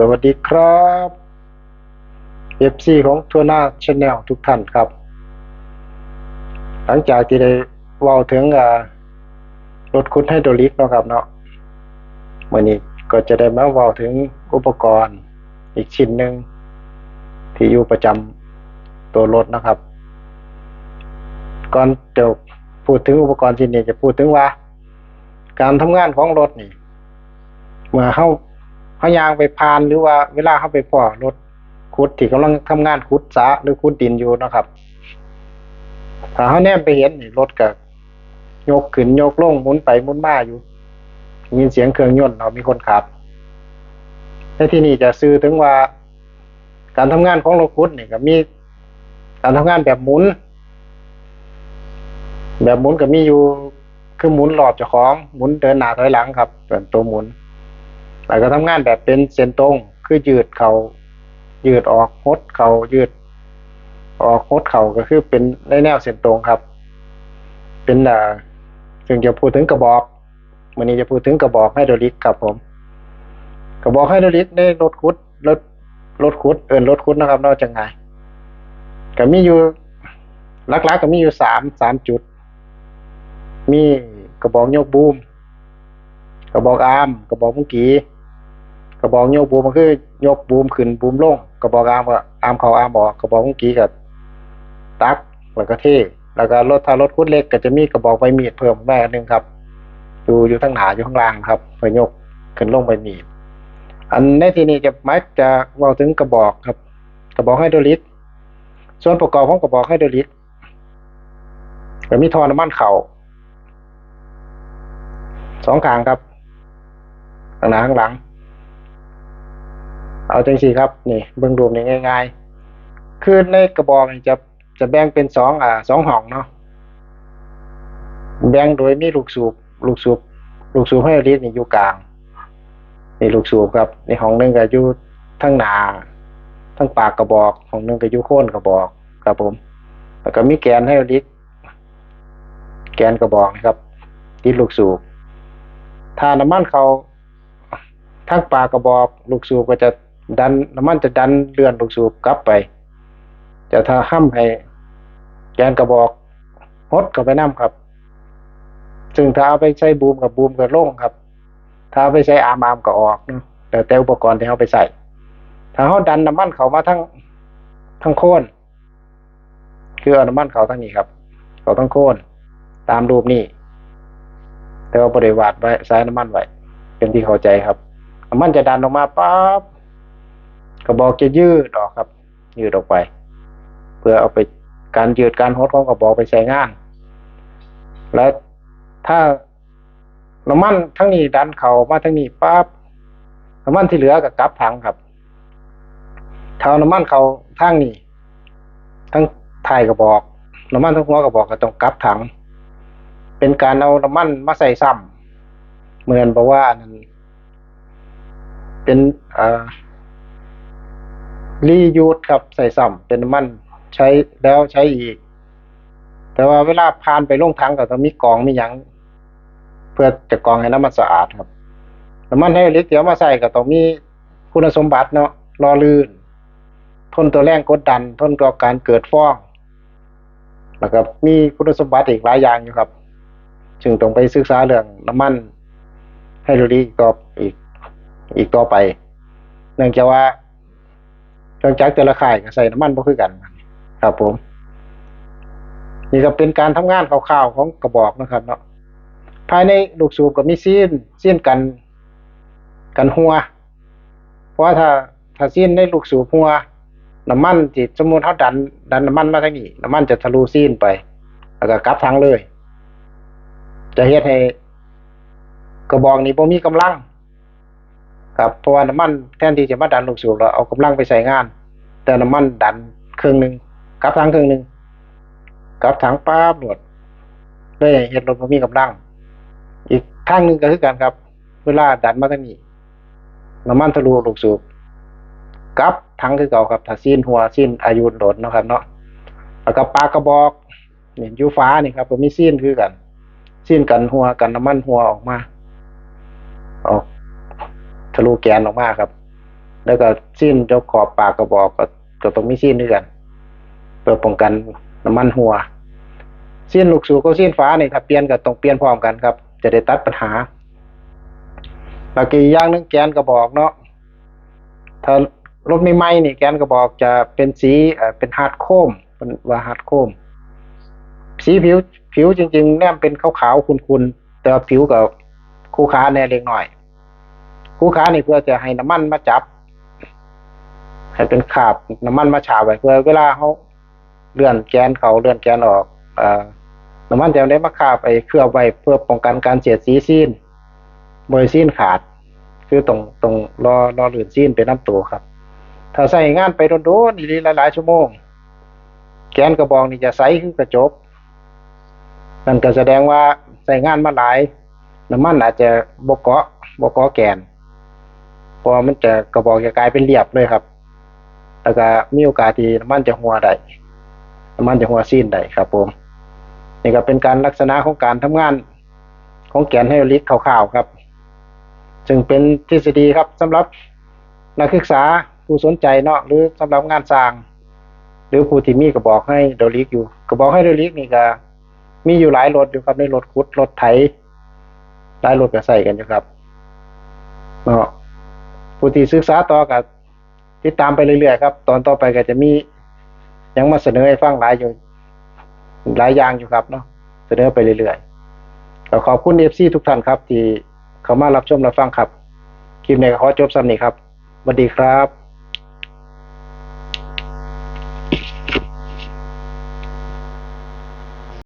สวัสดีครับ FC ของทัวร์หน้าชแนลทุกท่านครับ หลังจากที่ได้ว้าถึงอ่ารถคุดไฮดรอลิกเนาะครับเนาะวันนี้ก็จะได้มาว้าถึงอุปกรณ์อีกชิ้นหนึ่งที่อยู่ประจำตัวรถนะครับ ก่อนเดี๋ยวพูดถึงอุปกรณ์ชิ้นนี้จะพูดถึงว่า การทำงานของรถนี่เมื่อเข้า เขายางไปพานหรือว่าเวลาเขาไปพ่อรถขุดที่กำลังทำงานขุดสะหรือขุดดินอยู่นะครับถ้าเขาแนมไปเห็นนี่รถก็ยกขึ้นยกลงหมุนไปหมุนมาอยู่มีเสียงเครื่องยนต์เรามีคนขับในที่นี้จะซื้อถึงว่า การทำงานของรถขุดนี่ก็มี การทำงานแบบหมุน แบบหมุนก็มีอยู่คือหมุนรอบเจ้าของหมุนเดินหน้าถอยหลังครับเป็นตัวหมุน แล้วก็ทำงานแบบเป็นเส้นตรง คือยืดเขายืดออกหดเขายืด ออกหดเขาก็คือเป็นในแนวเส้นตรงครับ เป็นอ่าซึ่งจะพูดถึงกระบอกวันนี้จะพูดถึงกระบอกไฮดรอลิกครับผม กระบอกไฮดรอลิกในรถขุดรถรถขุดเอินรถขุดนะครับนอกจากไงก็มีอยู่ลักๆก็มีอยู่สามสามจุด มีกระบอกยกบูม กระบอกอาร์มกระบอกมุงกี ระบอกโยกบูมมันคือยกบูมขึ้นบูมลงกระบอกอาร์มก็อาร์มเขาอาร์มออกกระบอกมุงกีก็ตักแล้วก็เทแล้วก็รถถ้ารถคุดเล็กก็จะมีกระบอกใบมีดเพิ่มแม่อันหนึงครับ อยู่อยู่ทั้งหนาอยู่ข้างล่างครับเพื่อยกขึ้นลงใบมีดอันในที่นี้จะมักจะว่าถึงกระบอกครับ กระบอกไฮดรอลิกส่วนประกอบของกระบอกไฮดรอลิกก็มีทอน้ำมันเข่าสองข้างครับข้างหน้าข้างหลัง เอาจังสีครับนี่เบิ่งรวมนี่ง่าย ๆ คือในกระบอกนี่จะจะแบ่งเป็นสองอ่าสองห้องเนาะแบ่งโดยมีลูกสูบลูกสูบลูกสูบให้ลิตรนี่อยู่กลางนี่ลูกสูบครับในห้องหนึงก็อยู่ทั้งหนาทั้งปากกระบอกห้องหนึงก็อยู่โค่นกระบอกครับผมแล้วก็มีแกนให้ลิตรแกนกระบอกนะครับติดลูกสูบถ้าน้ำมันเขาทั้งปลากระบอก ลูกสูบก็จะ ดันน้ำมันจะดันเลื่อนลูกสูบกลับไป จะถ้าห้ำให้แกนกระบอกหดเข้าไปน้ำครับ ซึ่งถ้าเอาไปใช้บูมกับบูมก็ล่งครับ ถ้าเอาไปใช้อาร์มอาร์มก็ออกเนาะแต่แต่อุปกรณ์ที่เอาไปใส่ ถ้าเขาดันน้ำมันเขามาทั้งทั้งโคนคือเอาน้ำมันเขาทั้งนี้ครับ เขาทั้งโคนตามรูปนี้แต่ว่าบริวารไว้ใช้น้ำมันไว้เป็นที่เข้าใจครับ น้ำมันจะดันออกมาปั๊บ กระบอกจะยืดออกครับ ยืดออกไป เพื่อเอาไปการยืดการหดของกระบอกไปใช้งาน แล้วถ้าน้ำมันทั้งนี้ดันเข่ามาทั้งนี้ปั๊บน้ำมันที่เหลือก็กลับถังครับถ้าเอาน้ำมันเขาทางนี้ ทั้งท้ายกระบอกน้ำมันทั้งหัวกระบอกก็ต้องกลับถัง เป็นการเอาน้ำมันมาใส่ซ้ำเหมือนบอกว่าอันนั้นเป็นอ่า รียูสครับใส่ซ้ำเป็นน้ำมันใช้แล้วใช้อีก แต่ว่าเวลาผ่านไปลงถังก็ต้องมีกองมีหยัง เพื่อจะกองให้น้ำมันสะอาดครับน้ำมันไฮดรลิกเดี๋ยวมาใส่ก็ต้องมีคุณสมบัติเนาะรอลื่น ทนตัวแรงกดดัน ทนต่อการเกิดฟองแล้วก็มีคุณสมบัติอีกหลายอย่างอยู่ครับ จึงต้องไปศึกษาเรื่องน้ำมันไฮดรลิกต่ออีกอีกต่อไป เนื่องจากว่า เครื่องจักรแต่ละค่ายก็ใส่น้ำมันบ่คือกัน ครับผม นี่ก็เป็นการทำงานคร่าวๆของกระบอกนะครับ เนาะภายในลูกสูบก็มีซีนซีนกันกันหัว เพราะว่าถ้าถ้าซีนในลูกสูบหัวน้ำมันที่สมมติเขาดัน ดันน้ำมันมาทางนี้น้ำมันจะทะลุซีนไปแล้วก็กลับทางเลย จะเฮ็ดให้กระบอกนี้บ่มีกำลัง ครับเพราะว่าน้ำมันแทนที่จะมาดันลูกสูบแล้วเอากำลังไปใส่งาน แต่น้ำมันดันครึ่งหนึ่งกลับทางครึ่งหนึ่งกลับทางป้าบหนวดเลยเฮ็ดรถบ่มีกำลัง อีกทางหนึ่งก็คือกันครับ เวลาดันมาทางนี้น้ำมันทะลุลูกสูบกลับทั้งคือเก่าครับถ้าซีนหัวซีนอายุโดนเนะครับ เนาะแล้วก็ปลากระบอกเนี่ยูฟ้านี่ครับก็มีซีนคือกันซีนกันหัวกันน้ำมันหัวออกมาออก ทะลุแกนออกมาครับ แล้วก็ซีนยกขอบปากกระบอกก็ก็ต้องมีซีนด้วยกันเพื่อป้องกันน้ำมันหัวซีนลูกสูบกับซีนฟ้านี่ถ้าเปลี่ยนก็ต้องเปลี่ยนพร้อมกันครับ จะได้ตัดปัญหาแล้วก็อีกอย่างนึงแกนกระบอกเนาะถ้ารถใหม่ๆนี่แกนกระบอกจะเป็นสีเป็นฮาร์ดโคมเป็นว่าฮาร์ดโคม สีผิวผิวจริง ๆ แนมเป็นขาวๆคุณๆแต่ผิวกับคู่ค้าแน่เล็กหน่อย คู่ค้านี่เพื่อจะให้น้ำมันมาจับ ให้เป็นคาบน้ำมันมาฉาบไว้เพื่อเวลาเขาเลื่อนแกนเขาเลื่อนแกนออกอน้ำมันจะได้มาคาบไปเคลือบไว้เพื่อป้องกันการเสียดสีซีนบริซีนขาด คือตรงตรงรอรอหลื่นซีนเป็นน้ำตัวครับ ถ้าใส่งานไปโดนๆดีๆหลายๆชั่วโมง แกนกระบอกนี่จะใสคือกระจกนั่นก็แสดงว่าใส่งานมาหลายน้ำมันอาจจะบกเกาะบกเกาะแกน ราะว่ามันจะกระบอกจะกลายเป็นเรียบเลยครับ แล้วก็มีโอกาสที่น้ำมันจะหัวได้น้ำมันจะหัวซีนได้ครับผมนี่ก็เป็นการลักษณะของการทำงานของแกนไฮดรอลิกคร่าวๆครับ ซึ่งเป็นทฤษฎีครับสำหรับนักศึกษาผู้สนใจเนาะหรือสำหรับงานสร้าง หรือผู้ที่มีกระบอกให้ไดรอลิกอยู่ กระบอกให้ไดรอลิกนี่ก็มีอยู่หลายรถอยู่ครับในรถขุดรถไถหลายรถก็ใส่กันอยู่ครับเนาะ ผู้ที่ศึกษาต่อกับติดตามไปเรื่อยๆครับ ตอนต่อไปก็จะมียังมาเสนอให้ฟังหลายอยู่ หลายอย่างอยู่ครับเนาะเสนอไปเรื่อยๆก็ขอบคุณเอฟซีทุกท่านครับ ที่เข้ามารับชมรับฟังครับคลิปนี้ก็ขอจบสำนี้ครับสวัสดีครับ